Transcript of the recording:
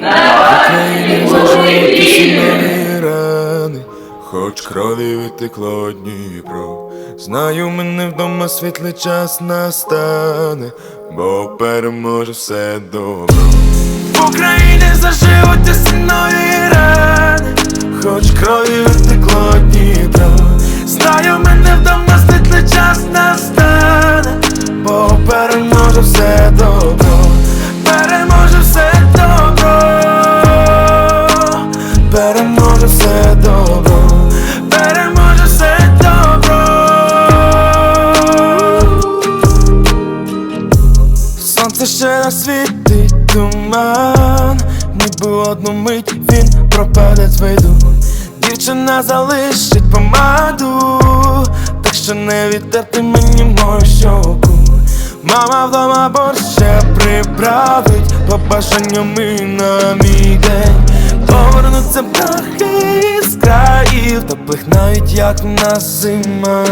В Україні заживуть нові рани, хоч крові витекло Дніпро. Знаю, мене вдома світлий час настане, бо переможе все добро. В Україні заживуть усі нові рани, хоч крові витекло Дніпро. Знаю, мене вдома світлий час настане, бо переможе все добро, світить туман, ніби одну мить він пропаде з виду. Дівчина залишить помаду, так що не відтерти мені мою щоку. Мама вдома борщ ще приправить побажанням і на мій день. Повернуться птахи з країв, теплих навіть як в нас зима.